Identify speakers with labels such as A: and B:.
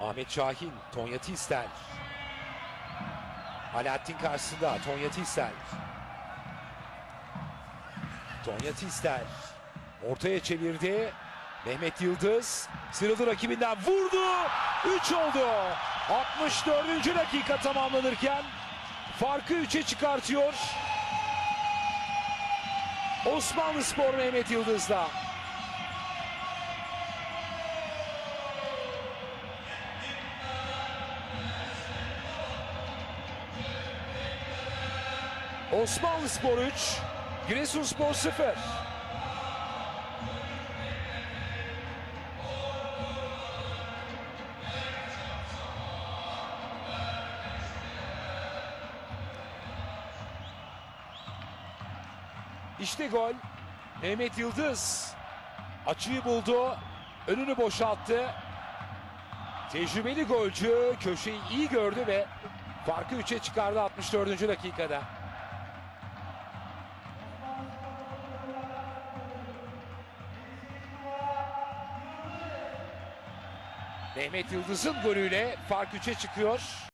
A: Ahmet Şahin, Tonya Tistel. Alaaddin karşısında Tonya Tistel. Tonya Tistel. Ortaya çevirdi. Mehmet Yıldız sıyrıldı rakibinden vurdu. 3 oldu. 64. dakika tamamlanırken farkı 3'e çıkartıyor. Osmanlı Spor Mehmet Yıldız'da. Osmanlı Spor 3, Giresunspor 0. İşte gol. Mehmet Yıldız açıyı buldu. Önünü boşalttı. Tecrübeli golcü köşeyi iyi gördü ve farkı 3'e çıkardı 64. dakikada. Mehmet Yıldız'ın golüyle fark 3'e çıkıyor.